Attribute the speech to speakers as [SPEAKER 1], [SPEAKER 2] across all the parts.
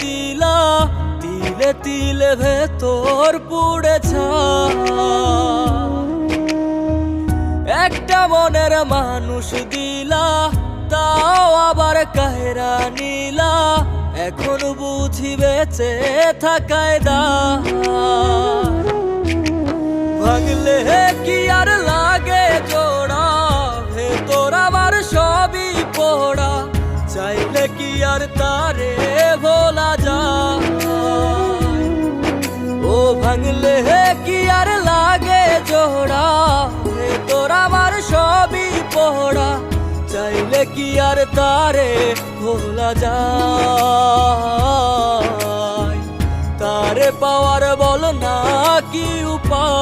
[SPEAKER 1] দিলা, তিলে তিলে ভেতর পুড়ে একটা মনের মানুষ দিলা, তাও আবার কাহেরা নিলা। এখন বুঝি বেঁচে থাকায় দা। ভাগলে কি আর লাগে জোড়া, ভেতর আমার সবই পড়া। চাইলে কি আর তারে ভাঙলে কি আর লাগে জোড়া তোর আমার সবই পোড়া চাইলে কি আর তারে ভোলা যায়? তারে পাওয়ার বল না কি উপায়?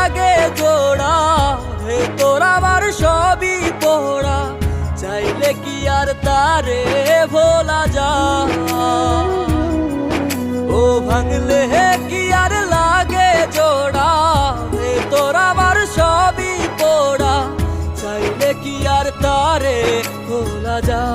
[SPEAKER 1] তোর আমার সবই পোড়া, চাইলে কি আর তারে ভোলা যা ও ভাঙলে হে কি আর লাগে জোড়া হে তোর আমার সবই পোড়া, চাইলে কি আর তারে ভোলা যায়?